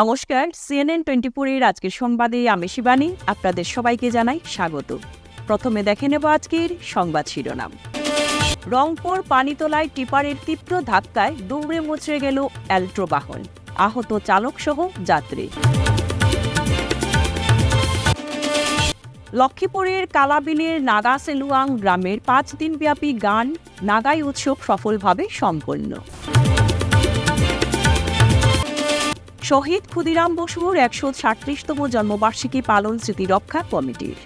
নমস্কার CNN twenty ফোরের আজকের সংবাদে আমি শিবানী, আপনাদের সবাইকে জানাই স্বাগত। প্রথমে দেখে নেব আজকের সংবাদ শিরোনাম। রংপুর পানিতলায় টিপারের তীব্র ধাক্কায় দৌড়ে মুচড়ে গেল অ্যাল্ট্রো বাহন। আহত চালক সহ যাত্রী। লক্ষ্মীপুরের কালাবিলের নাগা সেলুয়াং গ্রামের পাঁচ দিনব্যাপী গান, নাগাই উৎসব সফলভাবে সম্পন্ন। শহীদ ক্ষুদিরাম বসুর একশো সাঁত্রিশতম জন্মবার্ষিকী পালন স্মৃতি রক্ষা কমিটির।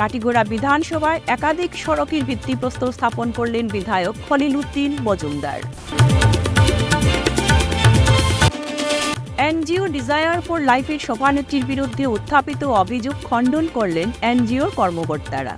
কাটিগোড়া বিধানসভায় একাধিক সড়কের ভিত্তিপ্রস্তর স্থাপন করলেন বিধায়ক Khalil Uddin Majumdar. NGO desire for লাইফের সভানেত্রীর বিরুদ্ধে উত্থাপিত অভিযোগ খণ্ডন করলেন এনজিওর কর্মকর্তারা।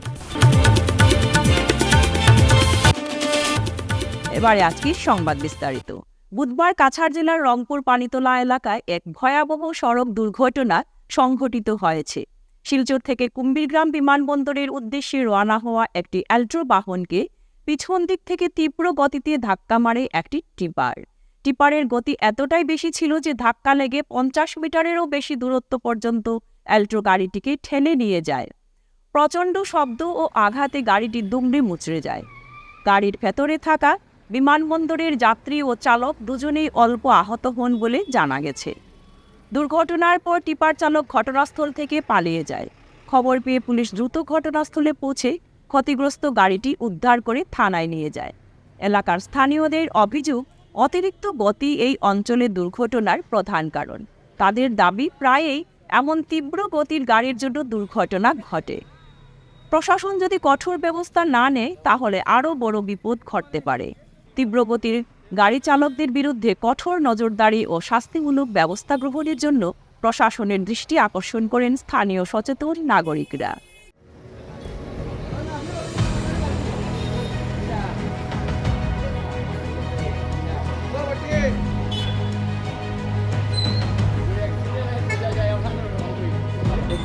এবারে আজকের সংবাদ বিস্তারিত। বুধবার কাছাড় জেলার রংপুর পানিতলা এলাকায় এক ভয়াবহ সড়ক দুর্ঘটনা সংঘটিত হয়েছে। শিলচর থেকে কুম্বীরগ্রাম বিমানবন্দরের উদ্দেশ্যে রওনা হওয়া একটি অ্যাল্ট্রো বাহনকে পিছন দিক থেকে তীব্র গতিতে ধাক্কা মারে একটি টিপার। টিপারের গতি এতটাই বেশি ছিল যে ধাক্কা লেগে পঞ্চাশ মিটারেরও বেশি দূরত্ব পর্যন্ত অ্যাল্ট্রো গাড়িটিকে ঠেলে নিয়ে যায়। প্রচণ্ড শব্দ ও আঘাতে গাড়িটি দুমড়ে মুচড়ে যায়। গাড়ির ভেতরে থাকা বিমানবন্দরের যাত্রী ও চালক দুজনেই অল্প আহত হন বলে জানা গেছে। দুর্ঘটনার পর টিপার চালক ঘটনাস্থল থেকে পালিয়ে যায়। খবর পেয়ে পুলিশ দ্রুত ঘটনাস্থলে পৌঁছে ক্ষতিগ্রস্ত গাড়িটি উদ্ধার করে থানায় নিয়ে যায়। এলাকার স্থানীয়দের অভিযোগ, অতিরিক্ত গতি এই অঞ্চলে দুর্ঘটনার প্রধান কারণ। তাদের দাবি, প্রায়ই এমন তীব্র গতির গাড়ির জন্য দুর্ঘটনা ঘটে। প্রশাসন যদি কঠোর ব্যবস্থা না নেয়, তাহলে আরও বড় বিপদ ঘটতে পারে। তীব্রগতির গাড়ি চালকদের বিরুদ্ধে কঠোর নজরদারি ও শাস্তিমূলক ব্যবস্থা গ্রহণের জন্য প্রশাসনের দৃষ্টি আকর্ষণ করেন স্থানীয় সচেতন নাগরিকরা।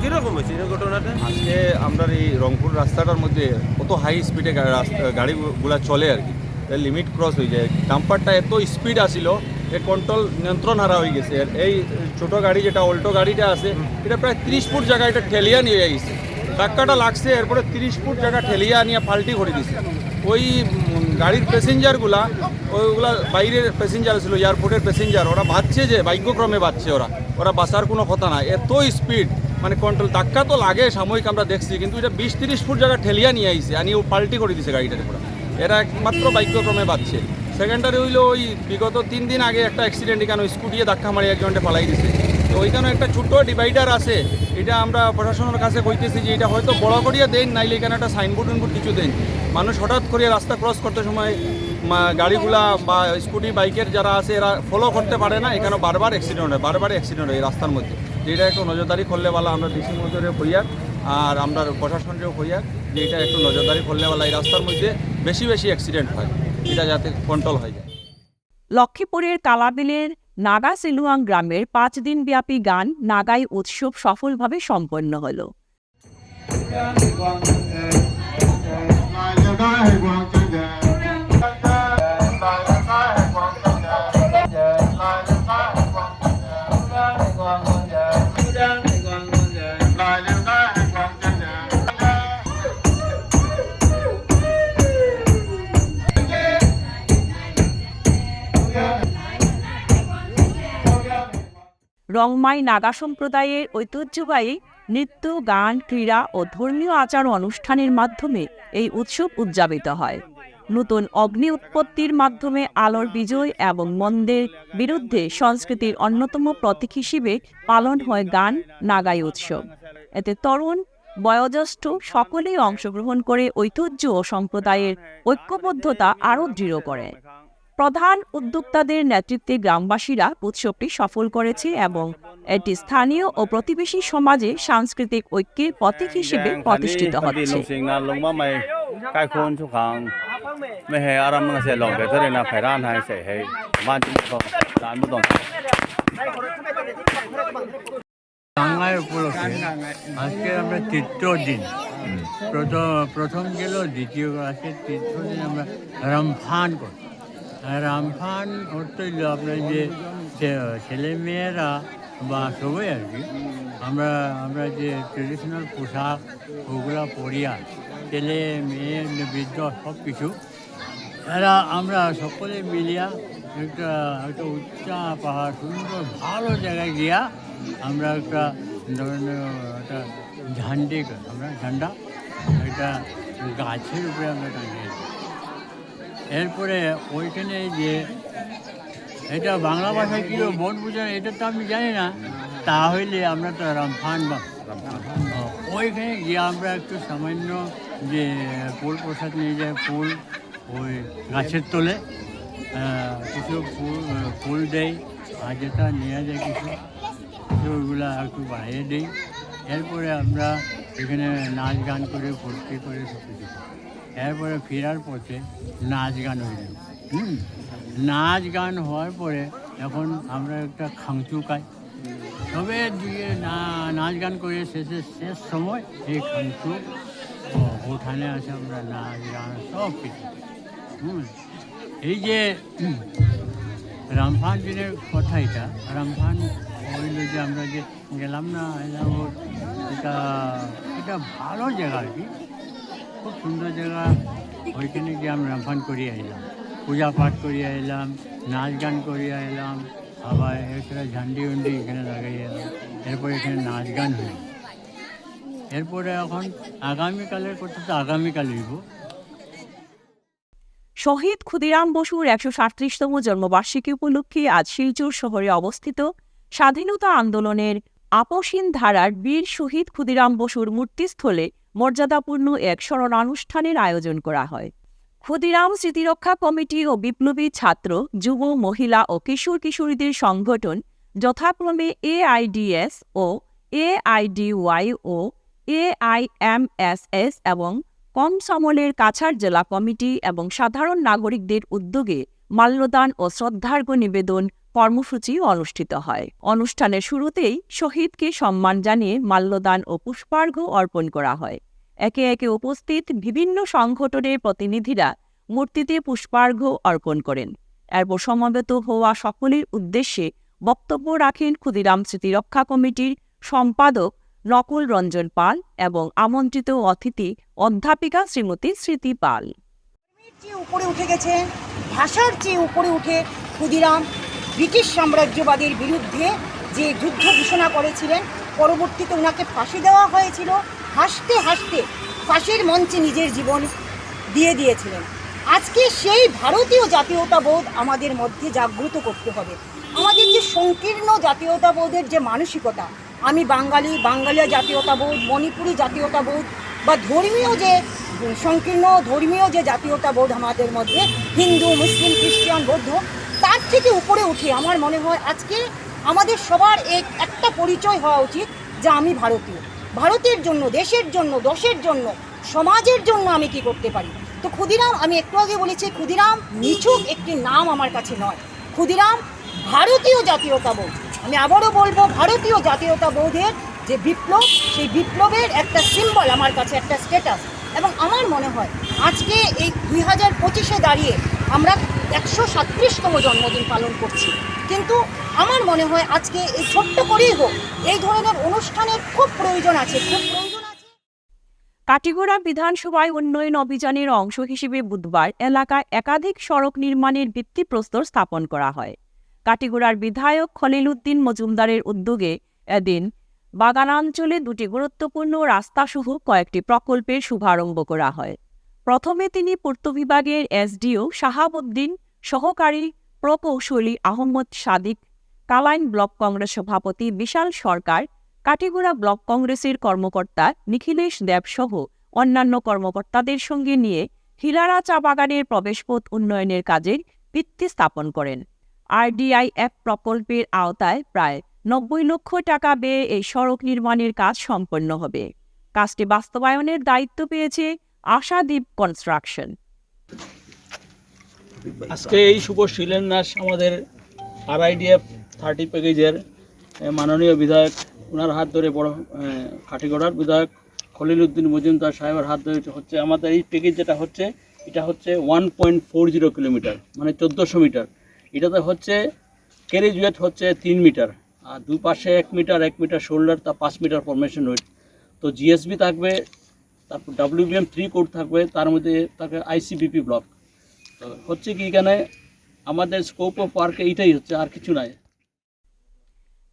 কীরকম হয়েছে এই ঘটনাটা? আজকে আমরা এই রংপুর রাস্তাটার মধ্যে কত হাই স্পিডে গাড়িগুলা চলে আর কি। লিমিট ক্রস হয়ে যায়। ডাম্পারটা এত স্পিড আসিল এর কন্ট্রোল নিয়ন্ত্রণ হারা হয়ে গেছে। আর এই ছোট গাড়ি যেটা অল্টো গাড়িটা আছে, এটা প্রায় তিরিশ ফুট জায়গা এটা ঠেলিয়া নিয়ে গেছে ধাক্কাটা লাগছে, এরপরে তিরিশ ফুট জায়গা ঠেলিয়া নিয়ে পাল্টি করে দিছে। ওই গাড়ির প্যাসেঞ্জারগুলা ওইগুলা বাইরের প্যাসেঞ্জার ছিল এয়ারপোর্টের প্যাসেঞ্জার ওরা ভাবছে যে ভাগ্যক্রমে বাঁচছে ওরা। ওরা বাঁচার কোনো কথা না। এত স্পিড মানে কন্ট্রোল ধাক্কা তো লাগে সাময়িক আমরা দেখছি, কিন্তু এটা বিশ তিরিশ ফুট জায়গা ঠেলিয়া নিয়ে আইছে আনি ও পাল্টি করে দিছে গাড়িটার পুরো এরা একমাত্র ভাগ্যক্রমে বাঁচছে সেকেন্ডারি হইল ওই বিগত তিন দিন আগে একটা অ্যাক্সিডেন্ট এখানে স্কুটিয়ে ধাক্কা মারি একজনটা পালাই দিছে। তো ওইখানে একটা ছোট্ট ডিভাইডার আছে, এটা আমরা প্রশাসনের কাছে কইতেছি যে এটা হয়তো বড় করিয়া দেন, নাইলে এখানে একটা সাইনবোর্ড উনবোর্ড কিছু দেন। মানুষ হঠাৎ করে রাস্তা ক্রস করতে সময় গাড়িগুলা বা স্কুটি, বাইকের যারা আছে, এরা ফলো করতে পারে না। এখানে বারবার অ্যাক্সিডেন্ট হয় বারবার অ্যাক্সিডেন্ট হয় রাস্তার মধ্যে। যে এটা একটু নজরদারি করলে বলা আমরা ডিসি মজুরে হইয়ার আর আমরা প্রশাসনকেও হইয়া যে এটা একটু নজরদারি করলে বলা এই রাস্তার মধ্যে বেশি বেশি অ্যাক্সিডেন্ট হয় এটা যাতে কন্ট্রোল হয়ে যায় লক্ষ্মীপুরের কালাবিলের নাগা সিলুয়াং গ্রামের পাঁচ দিন ব্যাপী গান নাগাই উৎসব সফলভাবে সম্পন্ন হলো রংমাই নাগা সম্প্রদায়ের ঐতিহ্যবাহী নৃত্য, গান, ক্রীড়া ও ধর্মীয় আচার অনুষ্ঠানের মাধ্যমে এই উৎসব উদযাপিত হয়। নতুন অগ্নি উৎপত্তির মাধ্যমে আলোর বিজয় এবং মন্দের বিরুদ্ধে সংস্কৃতির অন্যতম প্রতীক হিসেবে পালন হয় গান, নাগাই উৎসব। এতে তরুণ, বয়োজ্যেষ্ঠ সকলেই অংশগ্রহণ করে ঐতিহ্য ও সম্প্রদায়ের ঐক্যবদ্ধতা আরও দৃঢ় করে। প্রধান উদ্যোক্তাদের নেতৃত্বে গ্রামবাসীরা উৎসবটি সফল করেছে এবং এটি স্থানীয় ও প্রতিবেশী সমাজে সাংস্কৃতিক ঐক্যের প্রতীক হিসেবে প্রতিষ্ঠিত হচ্ছে। ডাঙ্গায় উপলক্ষে আজকে আমরা তৃতীয় দিন প্রথম গেল দ্বিতীয় আজকে তীর্থ দিন আমরা রমফান করছি রামফান হইল আপনার যে ছেলে মেয়েরা বা সবাই আর কি, আমরা আমরা যে ট্রেডিশনাল পোশাক ওগুলা পরিয়া ছেলে, মেয়ে বৃদ্ধ সব কিছু এরা আমরা সকলে মিলিয়া একটা একটা উচ্চা পাহাড়, সুন্দর, ভালো জায়গায় গিয়া আমরা একটা ধরনের একটা ঝান্ডে, আমরা ঝান্ডা, একটা গাছের উপরে আমরা টাঙিয়েছি এরপরে ওইখানে যে এটা বাংলা ভাষায় কী বন বোঝায় এটা তো আমি জানি না তাহলে আমরা তো রামফান বা ওইখানে গিয়ে আমরা একটু সামান্য যে ফুল প্রসাদ নিয়ে যায় ফুল, ওই গাছের তলে কিছু ফুল ফুল দেয় আর যেটা নিয়ে যায় কিছু কিছু ওইগুলা একটু বাড়িয়ে দিই এরপরে আমরা এখানে নাচ গান করে, ফুর্তি করে সব কিছু। এরপরে ফেরার পথে নাচ গান হইল। হুম? নাচ গান হওয়ার পরে এখন আমরা একটা খাংচু খাই। তবে দিয়ে নাচ গান করে শেষে শেষ সময় এই খাংচু ও, উঠানে আছে আমরা নাচ গান সব কিছু হুম? এই যে রামফান দিনের কথা এটা রামফান হইল যে আমরা যে গেলাম না এটা এটা ভালো জায়গা আর কি। খুব সুন্দর জায়গা। ওইখানে গিয়ে আমরা রামফান করিয়ে এলাম পূজা পাঠ করিয়ে এলাম নাচ গান করিয়ে এলাম আবার এছাড়া ঝান্ডি উন্ডি এখানে লাগাই এলাম এরপরে এখানে নাচ গান হইল এরপরে এখন আগামীকালের কথা তো আগামীকাল হইব। শহীদ ক্ষুদিরাম বসুর একশো সাঁত্রিশতম জন্মবার্ষিকী উপলক্ষে আজ শিলচর শহরে অবস্থিত স্বাধীনতা আন্দোলনের আপসীন ধারার বীর শহীদ ক্ষুদিরাম বসুর মূর্তিস্থলে মর্যাদাপূর্ণ এক স্মরণানুষ্ঠানের আয়োজন করা হয়। ক্ষুদিরাম স্মৃতিরক্ষা কমিটি ও বিপ্লবী ছাত্র, যুব, মহিলা ও কিশোর কিশোরীদের সংগঠন যথাক্রমে এআইডিএস ও এআইডিওয়াই ও এআইএমএসএস এবং কম সমলের কাছাড় জেলা কমিটি এবং সাধারণ নাগরিকদের উদ্যোগে মাল্যদান ও শ্রদ্ধার্ঘ্য নিবেদন কর্মসূচি অনুষ্ঠিত হয়। অনুষ্ঠানের শুরুতেই শহীদকে সম্মান জানিয়ে মাল্যদান ও পুষ্পার্ঘ্য অর্পণ করা হয়। একে একে উপস্থিত বিভিন্ন সংগঠনের প্রতিনিধিরা মূর্তিতে পুষ্পার্ঘ্য অর্পণ করেন। এরপর সমবেত হওয়া সকলের উদ্দেশ্যে বক্তব্য রাখেন ক্ষুদিরাম স্মৃতিরক্ষা কমিটির সম্পাদক নকুল রঞ্জন পাল এবং আমন্ত্রিত অতিথি অধ্যাপিকা শ্রীমতী স্মৃতি পাল। উপরে উঠে গেছে, ভাষার চেয়ে উপরে উঠে ক্ষুদিরাম। ব্রিটিশ সাম্রাজ্যবাদের বিরুদ্ধে যে যুদ্ধ ঘোষণা করেছিলেন, পরবর্তীতে ওনাকে ফাঁসি দেওয়া হয়েছিল। হাসতে হাসতে ফাঁসির মঞ্চে নিজের জীবন দিয়ে দিয়েছিলেন। আজকে সেই ভারতীয় জাতীয়তাবোধ আমাদের মধ্যে জাগ্রত করতে হবে। আমাদের যে সংকীর্ণ জাতীয়তাবোধের যে মানসিকতা, আমি বাঙালি, বাঙালিয়া জাতীয়তাবোধ, মণিপুরি জাতীয়তাবোধ বা ধর্মীয় যে সংকীর্ণ, ধর্মীয় যে জাতীয়তাবোধ আমাদের মধ্যে, হিন্দু, মুসলিম, খ্রিস্টান, বৌদ্ধ তার থেকে উপরে উঠে আমার মনে হয় আজকে আমাদের সবার এক, একটা পরিচয় হওয়া উচিত যে আমি ভারতীয়। ভারতের জন্য, দেশের জন্য, দশের জন্য, সমাজের জন্য আমি কি করতে পারি? তো ক্ষুদিরাম, আমি একটু আগে বলেছি, ক্ষুদিরাম নিছক একটি নাম আমার কাছে নয়। ক্ষুদিরাম, ভারতীয় জাতীয়তা জাতীয়তাবোধ আমি আবারও বলব, ভারতীয় জাতীয়তা জাতীয়তাবোধের যে বিপ্লব, সেই বিপ্লবের একটা সিম্বল আমার কাছে, একটা স্ট্যাটাস এবং আমার মনে হয়, আজকে এই দুই হাজার পঁচিশে দাঁড়িয়ে আমরা একশো সাতত্রিশতম জন্মদিন পালন করছি। কিন্তু আমার মনে হয় আজকে এই ছোট্ট করেই হোক, এই ধরনের অনুষ্ঠানের খুব প্রয়োজন আছে, খুব কাটিগড়া বিধানসভায় উন্নয়ন অভিযানের অংশ হিসেবে বুধবার এলাকায় একাধিক সড়ক নির্মাণের ভিত্তিপ্রস্তর স্থাপন করা হয়। কাটিগোড়ার বিধায়ক খলিল উদ্দিন মজুমদারের উদ্যোগে এদিন বাগানাঞ্চলে দুটি গুরুত্বপূর্ণ রাস্তাসহ কয়েকটি প্রকল্পের শুভারম্ভ করা হয়। প্রথমে তিনি পূর্ত বিভাগের এসডিও শাহাবুদ্দিন, সহকারী প্রকৌশলী আহমদ সাদিক, কালাইন ব্লক কংগ্রেস সভাপতি বিশাল সরকার, কাটিগড়া ব্লক কংগ্রেসের কর্মকর্তা নিখিলেশ দেবসহ অন্যান্য কর্মকর্তাদের সঙ্গে নিয়ে হিলারা চা বাগানের প্রবেশপথ উন্নয়নের কাজের ভিত্তি স্থাপন করেন। আরডিআইএফ প্রকল্পের আওতায় প্রায় নব্বই লক্ষ টাকা ব্যয়ে এই সড়ক নির্মাণের কাজ সম্পন্ন হবে। কাজটি বাস্তবায়নের দায়িত্ব পেয়েছে আশাদ্বীপ কনস্ট্রাকশন। আজকে এই শুভ শিলান্যাস আমাদের আরআইডিএফ থার্টি প্যাকেজের মাননীয় বিধায়ক ওনার হাত ধরে বড় কাঠিগড়ার বিধায়ক খলিল উদ্দিন মজুমদার সাহেবের হাত ধরে হচ্ছে আমাদের এই প্যাকেজ যেটা হচ্ছে, এটা হচ্ছে one point four zero kilometre মানে চোদ্দোশো মিটার। এটাতে হচ্ছে, ক্যারেজ ওয়েট হচ্ছে তিন মিটার, আর দুই পাশে এক মিটার এক মিটার শোল্ডার, তা পাঁচ মিটার ফরমেশন ওয়েট তো জিএসবি থাকবে তারপর ডাব্লিউবিএম থ্রি কোড থাকবে, তার মধ্যে থাকবে আইসিবিপি ব্লক তো হচ্ছে কি এখানে আমাদের স্কোপ অফ ওয়ার্ক এইটাই হচ্ছে, আর কিছু নাই।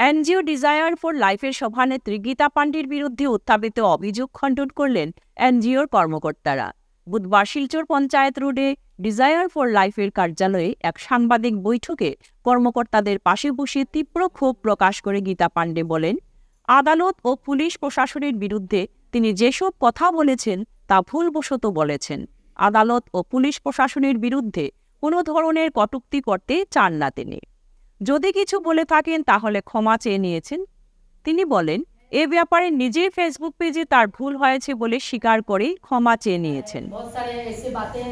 এনজিও ডিজায়ার ফর লাইফের সভানেত্রী গীতা পাণ্ডের বিরুদ্ধে উত্থাপিত অভিযোগ খণ্ডন করলেন এনজিওর কর্মকর্তারা। বুধবার শিলচর পঞ্চায়েত রোডে ডিজায়ার ফর লাইফের কার্যালয়ে এক সাংবাদিক বৈঠকে কর্মকর্তাদের পাশে বসে তীব্র ক্ষোভ প্রকাশ করে গীতা পাণ্ডে বলেন, আদালত ও পুলিশ প্রশাসনের বিরুদ্ধে তিনি যেসব কথা বলেছেন তা ভুলবশত বলেছেন আদালত ও পুলিশ প্রশাসনের বিরুদ্ধে কোনো ধরনের কটূক্তি করতে চান না তিনি যদি কিছু বলে থাকেন তাহলে ক্ষমা চেয়ে নিয়েছেন তিনি বলেন এ ব্যাপারে নিজের ফেসবুক পেজে তার ভুল হয়েছে বলে স্বীকার করে ক্ষমা চেয়ে নিয়েছেন बहुत सारे ऐसे बातें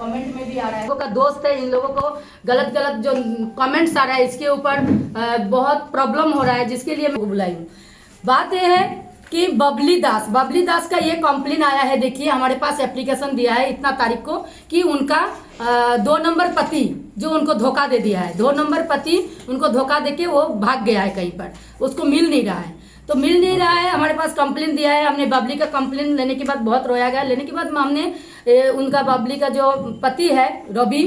कमेंट में भी आ रहा है लोगों का दोस्त है इन लोगों को गलत गलत जो कमेंट्स आ रहा है इसके ऊपर अ, बहुत प्रॉब्लम हो रहा है जिसके लिए मैं बुलाई हूँ बात यह है कि बबली दास बबली दास का ये कंप्लेन आया है, देखिए, हमारे पास एप्लीकेशन दिया है इतना तारीख को कि उनका दो नंबर पति जो उनको धोखा दे दिया है, दो नंबर पति उनको धोखा देके वो भाग गया है कहीं पर, उसको मिल नहीं रहा है। तो मिल नहीं रहा है, हमारे पास कंप्लेन दिया है, हमने बबली का कंप्लेन लेने के बाद बहुत रोया गया, लेने के बाद हमने उनका बबली का जो पति है, रवि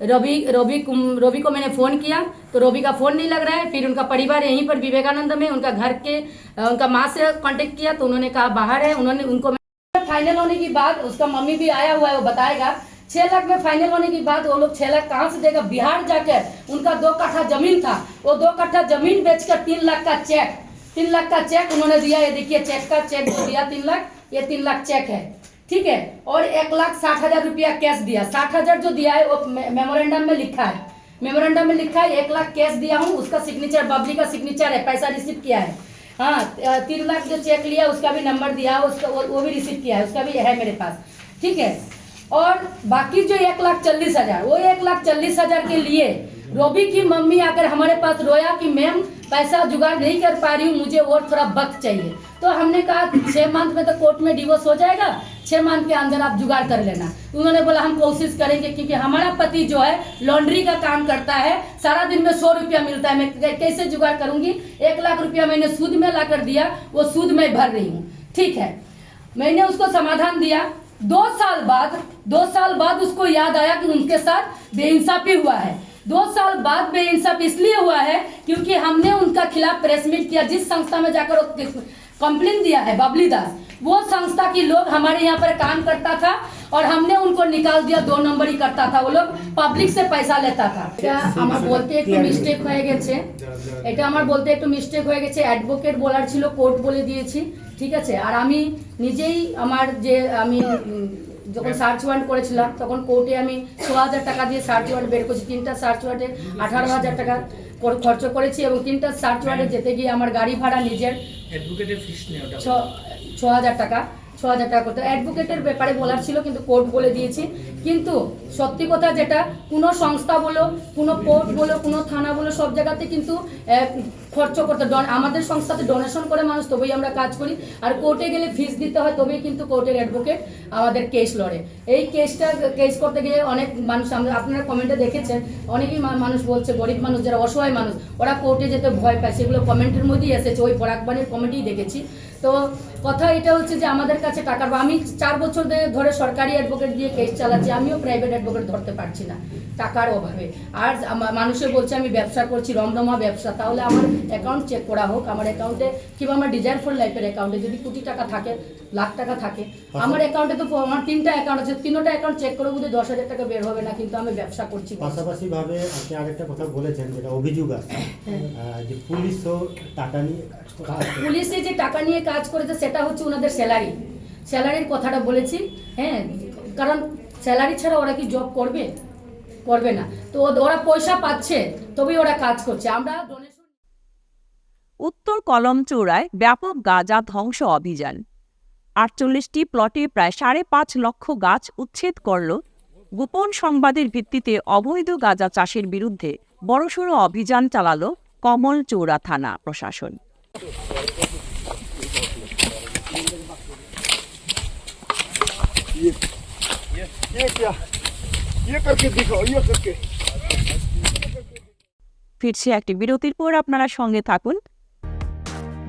रवि रवि रवि को मैंने फ़ोन किया तो रवि का फ़ोन नहीं लग रहा है, फिर उनका परिवार यहीं पर विवेकानंद में, उनका घर के उनका माँ से कांटेक्ट किया तो उन्होंने कहा बाहर है, उन्होंने, उनको फाइनल होने की बाद उसका मम्मी भी आया हुआ है, वो बताएगा। छह लाख में फाइनल होने की बाद वो लोग छह लाख कहाँ से देगा? बिहार जाकर, उनका दो कट्ठा ज़मीन था, वो दो कट्ठा ज़मीन बेचकर तीन लाख का चेक तीन लाख का चेक उन्होंने दिया, ये देखिए चेक का चेक दिया तीन लाख, ये तीन लाख चेक है। ठीक है? और एक लाख साठ हज़ार रुपया कैश दिया। साठ हज़ार जो दिया है वो मेमोरेंडम में लिखा है। मेमोरेंडम में लिखा है एक लाख कैश दिया हूँ उसका सिग्नेचर बबली का सिग्नेचर है पैसा रिसीव किया है। हाँ तीन लाख जो चेक लिया उसका भी नंबर दिया उसका वो, वो भी रिसीव किया है उसका भी है मेरे पास। ठीक है? और बाकी जो एक लाख चालीस हज़ार वो एक लाख चालीस हज़ार के लिए रोबी की मम्मी आकर हमारे पास रोया कि मैम पैसा जुगाड़ नहीं कर पा रही हूँ मुझे और थोड़ा वक्त चाहिए। तो हमने कहा, छह मंथ में तो कोर्ट में डिवोर्स हो जाएगा, छह मंथ के अंदर आप जुगाड़ कर लेना। उन्होंने बोला, हम कोशिश करेंगे क्योंकि हमारा पति जो है लॉन्ड्री का काम करता है, सारा दिन में सौ रुपया मिलता है, मैं कैसे जुगाड़ करूँगी? एक लाख रुपया मैंने सूद में ला कर दिया, वो सूद मैं भर रही हूँ। ठीक है, मैंने उसको समाधान दिया। दो साल बाद, दो साल बाद उसको याद आया कि उनके साथ बेइंसाफी हुआ है। दो साल बाद बेइंसाफ इसलिए हुआ है क्योंकि हमने उनका खिलाफ प्रेस मीट किया, जिस संस्था में जाकर कंप्लेन दिया है बबली दास वो संस्था के लोग हमारे यहाँ पर काम करता था और हमने उनको निकाल दिया दो नंबर ही करता था वो लोग পাবলিক সে পয়সা লেতা থা এটা আমার বলতে একটু মিস্টেক হয়ে গেছে এটা আমার বলতে একটু মিস্টেক হয়ে গেছে অ্যাডভোকেট বলার ছিল কোর্ট বলে দিয়েছি ঠিক আছে আর আমি নিজেই আমার যে আমি উম, যখন সার্চ ওয়ারেন্ট করেছিলাম তখন কোর্টে আমি ছ হাজার টাকা দিয়ে সার্চ ওয়ারেন্ট বের করেছি তিনটা সার্চ ওয়ারেন্টে আঠারো হাজার টাকা কর- খরচ করেছি এবং তিনটা সার্চ ওয়ার্ডে যেতে গিয়ে আমার গাড়ি ভাড়া নিজের ছ ছ হাজার টাকা ছ হাজার টাকা করতে অ্যাডভোকেটের ব্যাপারে বলার ছিল কিন্তু কোর্ট বলে দিয়েছি। কিন্তু সত্যি কথা যেটা কোনো সংস্থা বলো কোনো কোর্ট বলো কোনো থানা বলো সব জায়গাতে কিন্তু খরচ করতে ডন- আমাদের সংস্থাতে ডোনেশন করে মানুষ, তবেই আমরা কাজ করি। আর কোর্টে গেলে ফিস দিতে হয়, তবেই কিন্তু কোর্টের অ্যাডভোকেট আমাদের কেস লড়ে। এই কেসটা কেস করতে গিয়ে অনেক মানুষ, আমরা, আপনারা কমেন্টে দেখেছেন, অনেকেই মানুষ বলছে, গরিব মানুষ যারা অসহায় মানুষ, ওরা কোর্টে যেতে ভয় পায়। সেগুলো কমেন্টের মধ্যেই এসেছে, ওই পরাগবাণীর কমেডি দেখেছি। তো কথা এটা হচ্ছে যে আমাদের কাছে টাকার আমি চার বছর ধরে সরকারি অ্যাডভোকেট দিয়ে কেস চালাচ্ছি, আমিও প্রাইভেট অ্যাডভোকেট ধরতে পারছি না, টাকার অভাবে। আর মানুষে বলছে, আমি ব্যবসা করছি, রমরমা ব্যবসা, তাহলে আমার অ্যাকাউন্ট চেক করা হোক আমার অ্যাকাউন্টে কিংবা আমার ডিজায়ার ফর লাইফের অ্যাকাউন্টে যদি কোটি টাকা থাকে লাখ টাকা থাকে আমার অ্যাকাউন্টে তো আমার তিনটা অ্যাকাউন্ট আছে তিনটা অ্যাকাউন্ট চেক করে বুঝে দশ হাজার টাকা বের হবে না কিন্তু আমি ব্যবসা করছি। পাশাপাশি ভাবে আপনি আরেকটা কথা বলেছেন যেটা অভিযোগ আছে। যে পুলিশও টাকা নিয়ে। পুলিশে যে টাকা নিয়ে কাজ করেছে সেটা হচ্ছে ওনাদের স্যালারি স্যালারির কথাটা বলেছি হ্যাঁ কারণ স্যালারি ছাড়া ওরা কি জব করবে? করবে না। তো ওরা পয়সা পাচ্ছে তবেই ওরা কাজ করছে। আমরা উত্তর কলমচৌড়ায় ব্যাপক গাঁজা ধ্বংস অভিযান। আটচল্লিশটি প্লটে প্রায় সাড়ে পাঁচ লক্ষ গাছ উচ্ছেদ করল। গোপন সংবাদের ভিত্তিতে অবৈধ গাঁজা চাষের বিরুদ্ধে বড়সড় অভিযান চালালো কমলচৌড়া থানা প্রশাসন। ফিরছি একটি বিরতির পর আপনারা সঙ্গে থাকুন।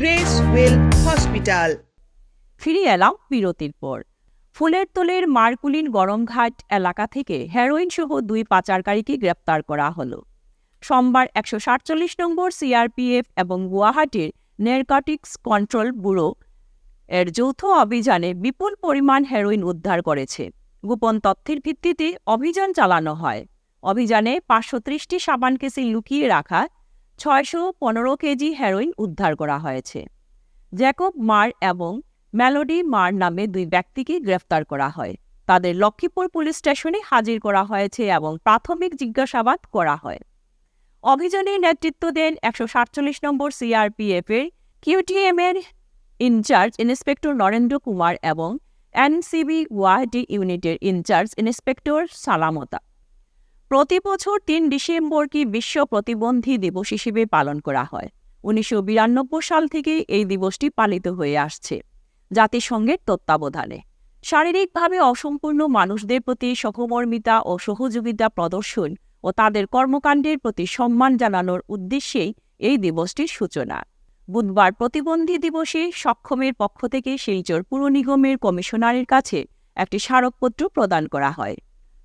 গ্রেস হসপিটাল ফিরে এলাম বিরতির পর। ফুলের তোলের মারকুলিন গরমঘাট এলাকা থেকে হেরোইন সহ দুই পাচারকারীকে গ্রেপ্তার করা হলো। সোমবার একশো সাতচল্লিশ নম্বর সিআরপিএফ এবং গুয়াহাটির নেরকটিক্স কন্ট্রোল ব্যুরো এর যৌথ অভিযানে বিপুল পরিমাণ হেরোইন উদ্ধার করেছে। গোপন তথ্যের ভিত্তিতে অভিযান চালানো হয়। অভিযানে পাঁচশো ত্রিশটি সাবান কেসে লুকিয়ে রাখা ছয়শো পনেরো কেজি হেরোইন উদ্ধার করা হয়েছে। জ্যাকব মার এবং মেলোডি মার নামে দুই ব্যক্তিকে গ্রেফতার করা হয়। তাদের লক্ষ্মীপুর পুলিশ স্টেশনে হাজির করা হয়েছে এবং প্রাথমিক জিজ্ঞাসাবাদ করা হয়। অভিযানে নেতৃত্ব দেন একশো সাতচল্লিশ নম্বর সিআরপিএফ এর কিউটিএম এর ইনচার্জ ইন্সপেক্টর নরেন্দ্র কুমার এবং এনসিবি গুয়াহাটি ইউনিটের ইনচার্জ ইন্সপেক্টর সালামতা। প্রতি বছর তিন ডিসেম্বরকে বিশ্ব প্রতিবন্ধী দিবস হিসেবে পালন করা হয়। উনিশশো বিরানব্বই সাল থেকে এই দিবসটি পালিত হয়ে আসছে, জাতিসংঘের তত্ত্বাবধানে। শারীরিকভাবে অসম্পূর্ণ মানুষদের প্রতি সহমর্মিতা ও সহযোগিতা প্রদর্শন ও তাদের কর্মকাণ্ডের প্রতি সম্মান জানানোর উদ্দেশ্যেই এই দিবসটির সূচনা। বুধবার প্রতিবন্ধী দিবসে সক্ষমের পক্ষ থেকে শিলচর পুর নিগমের কমিশনারের কাছে একটি স্মারকপত্র প্রদান করা হয়।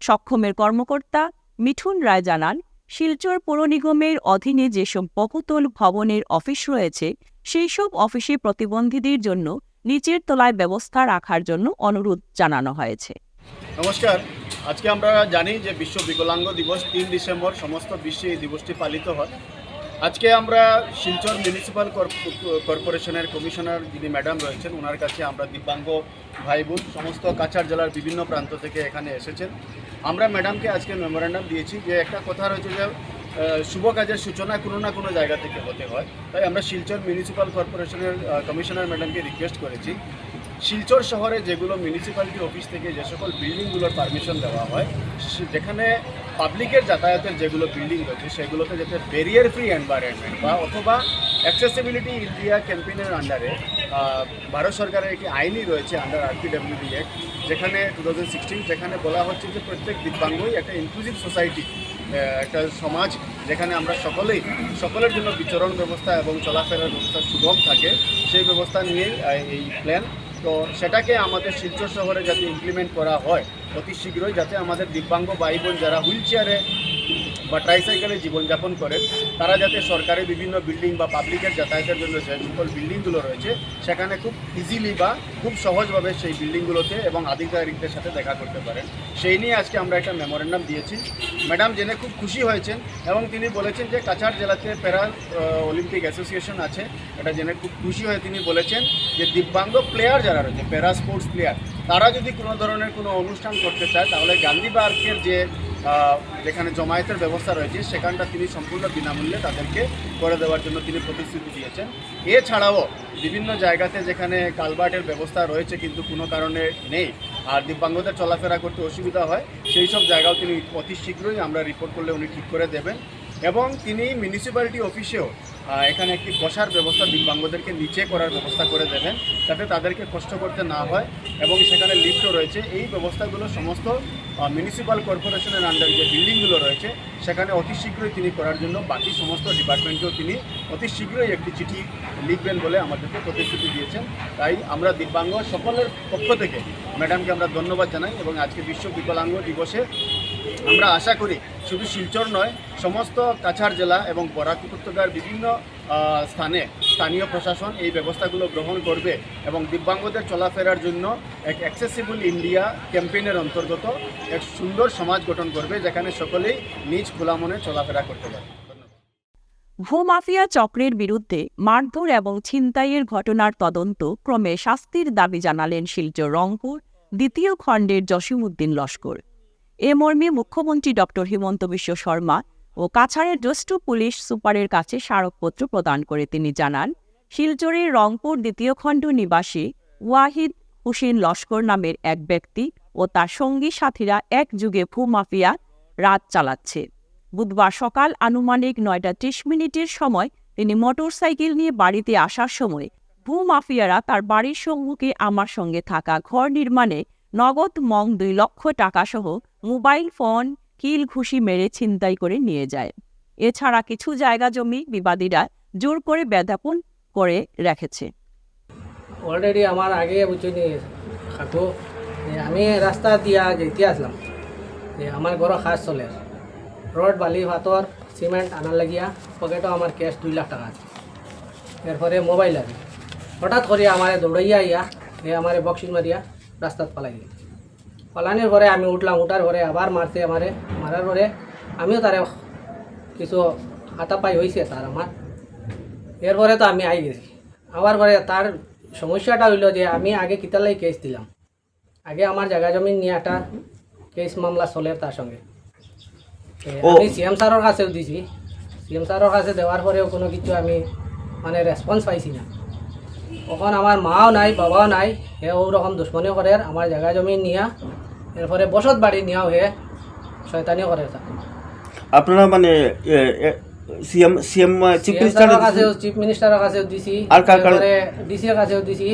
সক্ষমের কর্মকর্তা মিঠুন রায় জানান, শিলচর পৌর নিগমের অধীনে যেসব বহুতল ভবনের অফিস রয়েছে সেই সব অফিসে প্রতিবন্ধীদের জন্য নিচের তলায় ব্যবস্থা রাখার জন্য অনুরোধ জানানো হয়েছে। নমস্কার। আজকে আমরা জানি যে বিশ্ব বিকলাঙ্গ দিবস তিন ডিসেম্বর, সমস্ত বিশ্বে এই দিবসটি পালিত হয়। আজকে আমরা শিলচর মিউনিসিপ্যাল কর্পোরেশনের কমিশনার যিনি ম্যাডাম রয়েছেন, ওনার কাছে আমরা দিব্যাঙ্গ ভাই বোন সমস্ত কাছাড় জেলার বিভিন্ন প্রান্ত থেকে এখানে এসেছেন। আমরা ম্যাডামকে আজকে মেমোরেন্ডাম দিয়েছি যে একটা কথা রয়েছে যে শুভ কাজের সূচনা কোনো না কোনো জায়গা থেকে হতে হয়। তাই আমরা শিলচর মিউনিসিপ্যাল কর্পোরেশনের কমিশনার ম্যাডামকে রিকোয়েস্ট করেছি। শিলচর শহরে যেগুলো মিউনিসিপ্যালিটি অফিস থেকে যে সকল বিল্ডিংগুলোর পারমিশন দেওয়া হয় যেখানে পাবলিকের যাতায়াতের যেগুলো বিল্ডিং রয়েছে সেগুলোতে যাতে ব্যারিয়ার ফ্রি এনভায়রনমেন্ট বা অথবা অ্যাক্সেসিবিলিটি ইন্ডিয়া ক্যাম্পেইনের আন্ডারে ভারত সরকারের একটি আইনই রয়েছে আন্ডার আরপিডব্লিউডি অ্যাক্ট যেখানে টু যেখানে বলা হচ্ছে যে প্রত্যেক দিব্যাঙ্গই একটা ইনক্লুসিভ সোসাইটি একটা সমাজ যেখানে আমরা সকলেই, সকলের জন্য বিচরণ ব্যবস্থা এবং চলাফেরার ব্যবস্থা সুগম থাকে, সেই ব্যবস্থা নিয়েই এই প্ল্যান তো সেটাকে আমাদের শিলচর শহরে যাতে ইমপ্লিমেন্ট করা হয় অতি শীঘ্রই যাতে আমাদের দিব্যাঙ্গ ভাই বোন যারা হুইল চেয়ারে বা ট্রাইসাইকেলে জীবনযাপন করে, তারা যাতে সরকারি বিভিন্ন বিল্ডিং বা পাবলিকের যাতায়াতের জন্য যে সকল বিল্ডিংগুলো রয়েছে, সেখানে খুব ইজিলি বা খুব সহজভাবে সেই বিল্ডিংগুলোতে এবং আধিকারিকদের সাথে দেখা করতে পারেন। সেই নিয়ে আজকে আমরা একটা মেমোরেন্ডাম দিয়েছি। ম্যাডাম জেনে খুব খুশি হয়েছেন এবং তিনি বলেছেন যে কাছাড় জেলাতে প্যারা অলিম্পিক অ্যাসোসিয়েশন আছে। এটা জেনে খুব খুশি হয়ে তিনি বলেছেন যে দিব্যাঙ্গ প্লেয়ার যারা রয়েছে, প্যারা স্পোর্টস প্লেয়ার তারা যদি কোনো ধরনের কোনো অনুষ্ঠান করতে চায়, তাহলে গান্ধী পার্কের যে যেখানে জমায়েতের ব্যবস্থা রয়েছে, সেখানটা তিনি সম্পূর্ণ বিনামূল্যে তাদেরকে করে দেওয়ার জন্য তিনি প্রতিশ্রুতি দিয়েছেন। এছাড়াও বিভিন্ন জায়গাতে যেখানে কালভার্টের ব্যবস্থা রয়েছে কিন্তু কোনো কারণে নেই, আর দিব্যাঙ্গদের চলাফেরা করতে অসুবিধা হয়, সেই সব জায়গাও তিনি অতি শীঘ্রই আমরা রিপোর্ট করলে উনি ঠিক করে দেবেন। এবং তিনি মিউনিসিপ্যালিটি অফিসেও এখানে একটি বসার ব্যবস্থা দিব্যাঙ্গদেরকে নিচে করার ব্যবস্থা করে দেবেন, যাতে তাদেরকে কষ্ট করতে না হয় এবং সেখানে লিফটও রয়েছে। এই ব্যবস্থাগুলো সমস্ত মিউনিসিপ্যাল কর্পোরেশনের আন্ডারে যে বিল্ডিংগুলো রয়েছে, সেখানে অতি শীঘ্রই তিনি করার জন্য বাকি সমস্ত ডিপার্টমেন্টকেও তিনি অতি শীঘ্রই একটি চিঠি লিখবেন বলে আমাদেরকে প্রতিশ্রুতি দিয়েছেন। তাই আমরা দিব্যাঙ্গ সকলের পক্ষ থেকে ম্যাডামকে আমরা ধন্যবাদ জানাই এবং আজকে বিশ্ব বিকলাঙ্গ দিবসে আমরা আশা করি শুধু শিলচর নয়, সমস্ত কাছাড় জেলা এবং বরাক উপত্যকার বিভিন্ন স্থানে স্থানীয় প্রশাসন এই ব্যবস্থাগুলো গ্রহণ করবে এবং দিব্যাঙ্গদের চলাফেরার জন্য এক অ্যাক্সেসিবল ইন্ডিয়া ক্যাম্পেইনের অন্তর্গত এক সুন্দর সমাজ গঠন করবে, যেখানে সকলেই নিজ খোলা মনে চলাফেরা করতে পারে। ভূমাফিয়া চক্রের বিরুদ্ধে মারধর এবং ছিনতাইয়ের ঘটনার তদন্ত ক্রমে শাস্তির দাবি জানালেন শিলচর রংপুর, দ্বিতীয় খণ্ডের জসিমউদ্দিন লস্কর। এ মর্মে মুখ্যমন্ত্রী ডক্টর হিমন্ত বিশ্ব শর্মা ও কাছাড়ের জ্যেষ্ঠ পুলিশ সুপারের কাছে স্মারকপত্র প্রদান করে তিনি জানান, শিলচরের রংপুর দ্বিতীয় খণ্ড নিবাসী ওয়াহিদ হুসেন লস্কর নামের এক ব্যক্তি ও তার সঙ্গী সাথীরা এক যুগে ভূমাফিয়া রাত চালাচ্ছে। বুধবার সকাল আনুমানিক নয়টা ত্রিশ মিনিটের সময় তিনি মোটরসাইকেল নিয়ে বাড়িতে আসার সময় ভূমাফিয়ারা তার বাড়ির সম্মুখে আমার সঙ্গে থাকা ঘর নির্মাণে নগদ মং দুই লক্ষ টাকাসহ মোবাইল ফোন, কিল ঘুষি মেরে ছিনতাই করে নিয়ে যায়। এছাড়া কিছু জায়গা জমি বিবাদীরা জোর করে বেদাপন করে রেখেছে। অলরেডি আমার আগে বুঝছি খাকো আমি রাস্তা দিয়া যেতে আসলাম আমার ঘর খাস চলে। রড বালি ভাতর সিমেন্ট আনার লাগিয়া পকেটও আমার ক্যাশ দুই লাখ টাকা আছে। এরপরে মোবাইল আছে হঠাৎ করে আমার দৌড়াইয়া ইয়া আমার বক্সিং মারিয়া রাস্তাত পালাই দিল পালানির পরে আমি উঠলাম উঠার পরে আবার মারছে আমারে মারার পরে আমিও তারে কিছু হাতাপাই হয়েছে তার আমার এরপরে তো আমি আই গেছি। আবার পরে তার সমস্যাটা হইল যে আমি আগে কিতালাই কেস দিলাম। আগে আমার জায়গা জমি নিয়ে একটা কেস মামলা চলে তার সঙ্গে। আমি সিএম স্যারের কাছেও দিছি। সিএম স্যারের কাছে দেওয়ার পরেও কোনো কিছু আমি মানে রেসপন্স পাইছি না। তখন আমার মাও নাই বাবাও নাই হে ওরকম দুশ্মনী করে আমার জায়গা জমি নিয়া এরপরে বসত বাড়ি নিয়াও হে শয়তানি করে আপনারা মানে সিএম সিএম চিফ CM স্যারের কাছেও চিফ মিনিস্টারের কাছেও দিছি আর কার কার- এরপরে ডিসির কাছেও দিছি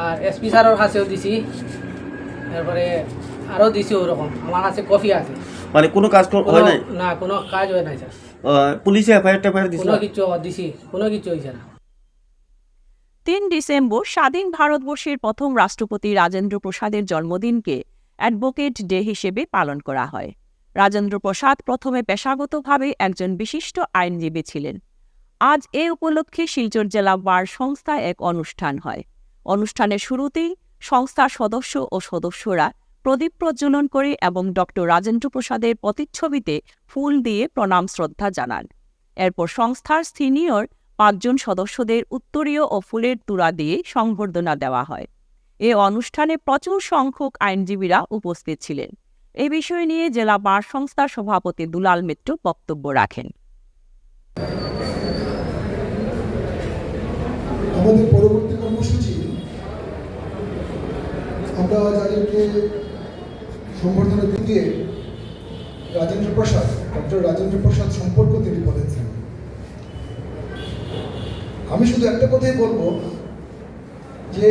আর এসপি স্যারের কাছেও দিছি এরপরে আরও দিছি ওরকম আমার কাছে কফি আছে। মানে কোনো কাজ হয় নাই? না কোনো কাজ হয় নাই স্যার পুলিশে এফআইআর টেফআইআর দিছিল কোনো কিছু দিছি কোনো কিছু হয়েছে না। তিন ডিসেম্বর স্বাধীন ভারতবর্ষের প্রথম রাষ্ট্রপতি রাজেন্দ্র প্রসাদের জন্মদিনকে অ্যাডভোকেট ডে হিসেবে পালন করা হয়। রাজেন্দ্র প্রসাদ প্রথমে পেশাগতভাবে একজন বিশিষ্ট আইনজীবী ছিলেন। আজ এ উপলক্ষে শিলচর জেলা বার সংস্থায় এক অনুষ্ঠান হয়। অনুষ্ঠানের শুরুতেই সংস্থার সদস্য ও সদস্যরা প্রদীপ প্রজ্বলন করে এবং ড. রাজেন্দ্র প্রসাদের প্রতিচ্ছবিতে ফুল দিয়ে প্রণাম শ্রদ্ধা জানান। এরপর সংস্থার সিনিয়র পাঁচজন সদস্যদের উত্তরীয় ও ফুলের তুড়া দিয়ে সংবর্ধনা দেওয়া হয়। এ অনুষ্ঠানে প্রচুর সংখ্যক আইনজীবীরা উপস্থিত ছিলেন। এ বিষয় নিয়ে জেলা বার সংস্থার সভাপতি দুলাল মিত্র বক্তব্য রাখেন। আমাদের পরবর্তী কর্মসূচি, আমরা যাদেরকে সম্বর্ধনা দিয়ে রাজেন্দ্র প্রসাদ ডক্টর রাজেন্দ্র প্রসাদ সম্পর্ক তিনি বলেছেন আমি শুধু একটা কথাই বলব যে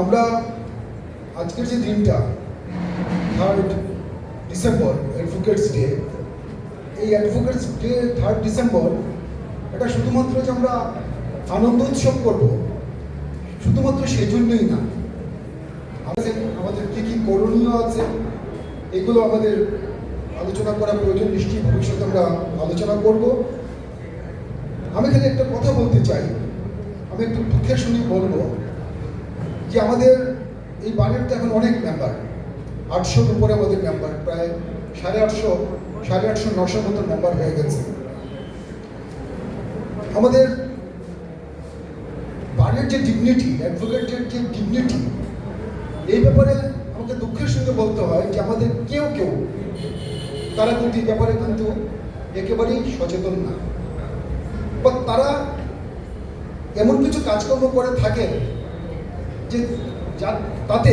আমরা আজকের যে দিনটা থার্ড ডিসেম্বর অ্যাডভোকেটস ডে এই অ্যাডভোকেটস ডে থার্ড ডিসেম্বর এটা শুধুমাত্র যে আমরা আনন্দ উৎসব করব, শুধুমাত্র সেজন্যই না। আমাদের আমাদের কী কী করণীয় আছে, এগুলো আমাদের আলোচনা করা প্রয়োজন, নিশ্চয়ই ভবিষ্যতে আমরা আলোচনা করব। আমি এখানে একটা কথা বলতে চাই। আমি একটু দুঃখের সঙ্গে বলব যে আমাদের এই বাড়ির তো এখন অনেক মেম্বার আটশোর উপরে আমাদের মেম্বার প্রায় সাড়ে আটশো সাড়ে আটশো, নশোর মতো মেম্বার হয়ে গেছে। আমাদের বাড়ির যে ডিগনিটি অ্যাডভোকেটের যে ডিগনিটি এই ব্যাপারে আমাকে দুঃখের সঙ্গে বলতে হয় যে আমাদের কেউ কেউ তারা কিন্তু এই ব্যাপারে কিন্তু একেবারেই সচেতন না। বা তারা এমন কিছু কাজকর্ম করে থাকেন যে যা, তাতে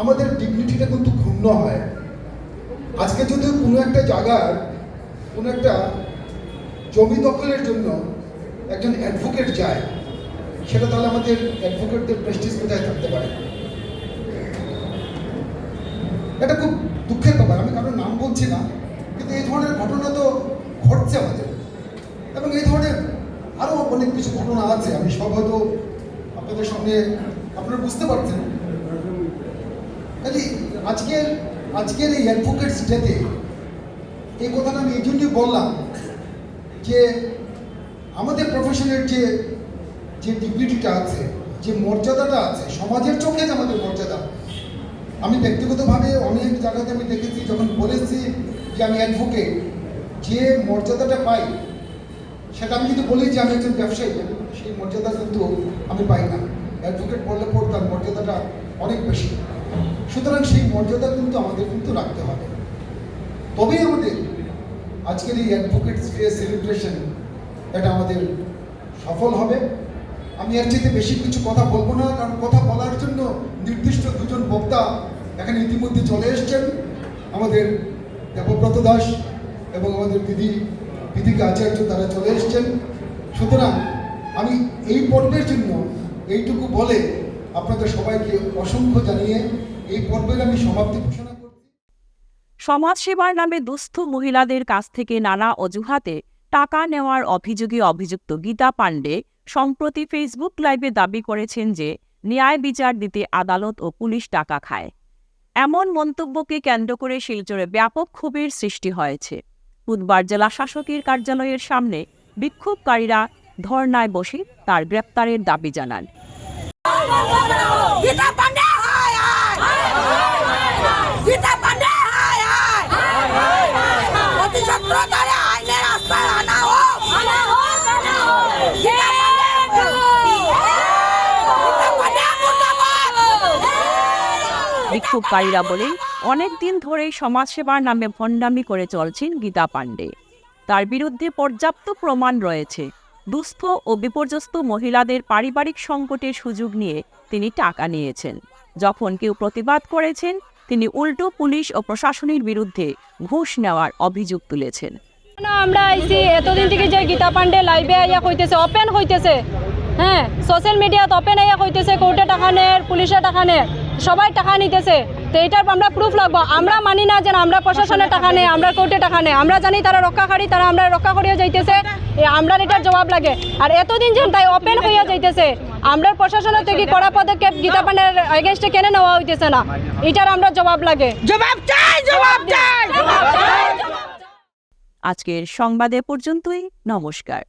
আমাদের ডিগনিটিটা কিন্তু ক্ষুণ্ণ হয়। আজকে যদি কোনো একটা জায়গার কোনো একটা জমি দখলের জন্য একজন অ্যাডভোকেট যায়, সেটা তাহলে আমাদের অ্যাডভোকেটদের প্রেস্টিজ কোথায় থাকতে পারে? এটা খুব দুঃখের ব্যাপার, আমি কারোর নাম বলছি না, কিন্তু এই ধরনের ঘটনা তো ঘটছে আমাদের। এবং এই ধরনের আরও অনেক কিছু ঘটনা আছে। আমি সব হয়তো আপনাদের সামনে আপনারা বুঝতে পারছেন। কাজে আজকের আজকের এই অ্যাডভোকেটস ডেতে এই কথাটা আমি এই জন্যই বললাম যে আমাদের প্রফেশনের যে যে ডিগনিটিটা আছে, যে মর্যাদাটা আছে, সমাজের চোখে যে আমাদের মর্যাদা, আমি ব্যক্তিগতভাবে অনেক জায়গাতে আমি দেখেছি, যখন বলেছি যে আমি অ্যাডভোকেট যে মর্যাদাটা পাই সেটা আমি যদি বলি যে আমি একজন ব্যবসায়ী, সেই মর্যাদা কিন্তু আমি পাই না। অ্যাডভোকেট পর তার মর্যাদাটা অনেক বেশি। সুতরাং সেই মর্যাদা কিন্তু আমাদের কিন্তু রাখতে হবে। তবেই আমাদের আজকের এই অ্যাডভোকেটস ডে সেলিব্রেশন এটা আমাদের সফল হবে। আমি এর চেয়ে বেশি কিছু কথা বলব না, কারণ কথা বলার জন্য নির্দিষ্ট দুজন বক্তা এখানে ইতিমধ্যে চলে এসছেন। আমাদের দেবব্রত দাস এবং আমাদের দিদি বিধিকা আচার্য তারা চলে এসছেন। সুতরাং আমি এই পর্বের জন্য এইটুকু বলে আপনাদের সবাইকে অসংখ্য জানিয়ে এই পর্বের আমি সমাপ্তি ঘোষণা করছি। সমাজসেবার নামে দুস্থ মহিলাদের কাছ থেকে নানা অজুহাতে টাকা নেওয়ার অভিযোগে অভিযুক্ত গীতা পাণ্ডে সম্প্রতি ফেসবুক লাইভে দাবি করেছেন যে ন্যায় বিচার দিতে আদালত ও পুলিশ টাকা খায়। এমন মন্তব্যকে কেন্দ্র করে শিলচরে ব্যাপক ক্ষোভের সৃষ্টি হয়েছে। বুধবার জেলা শাসকের কার্যালয়ের সামনে বিক্ষোভকারীরা ধর্নায় বসে তার গ্রেপ্তারের দাবি জানান গীতা পান্ডে হায় হায় গীতা পান্ডে হায় হায় অতি সত্র ধরে আইনের রাস্তায় আনা হোক আনা হোক আনা হোক গীতা পান্ডে গীতা পান্ডে মুর্দাবাদ বিক্ষোভকারীরা বলেন অনেক দিন ধরেই সমাজসেবার নামে ভণ্ডামি করে চলছেন গীতা পাণ্ডে। তার বিরুদ্ধে পর্যাপ্ত প্রমাণ রয়েছে। দুস্থ ও বিপর্যস্ত মহিলাদের পারিবারিক সংকটের সুযোগ নিয়ে তিনি টাকা নিয়েছেন। যখন কেউ প্রতিবাদ করেছেন, তিনি উল্টো পুলিশ ও প্রশাসনের বিরুদ্ধে ঘুষ নেওয়ার অভিযোগ তুলেছেন। আমরা আইছি, এতদিন থেকে যে গীতা পান্ডে লাইভে আইয়া কইতেছে ওপেন হইতেছে হ্যাঁ সোশ্যাল মিডিয়াত ওপেন আইয়া কইতেছে কোর্টে টাকা নেয় পুলিশে টাকা নেয় সবাই টাকা নিতেছে। তো এটার আমরা প্রুফ লাগবো। আমরা মানি না যে আমরা প্রশাসনের টাকা নেই আমরা কোর্টে টাকা নেই আমরা জানি তারা রক্ষাকারী তারা আমরা রক্ষা করিয়া যাইতেছে। আমরা এটার জবাব লাগে। আর এতদিন যেন তাই ওপেন হইয়া যাইতেছে আমরা প্রশাসনের থেকে কড়া পদক্ষেপ গীতা পান্ডের এগেনস্টে কেন নেওয়া হইতেছে না। এটার আমরা জবাব লাগে। জবাব চাই জবাব চাই। আজকের সংবাদে পর্যন্তই নমস্কার।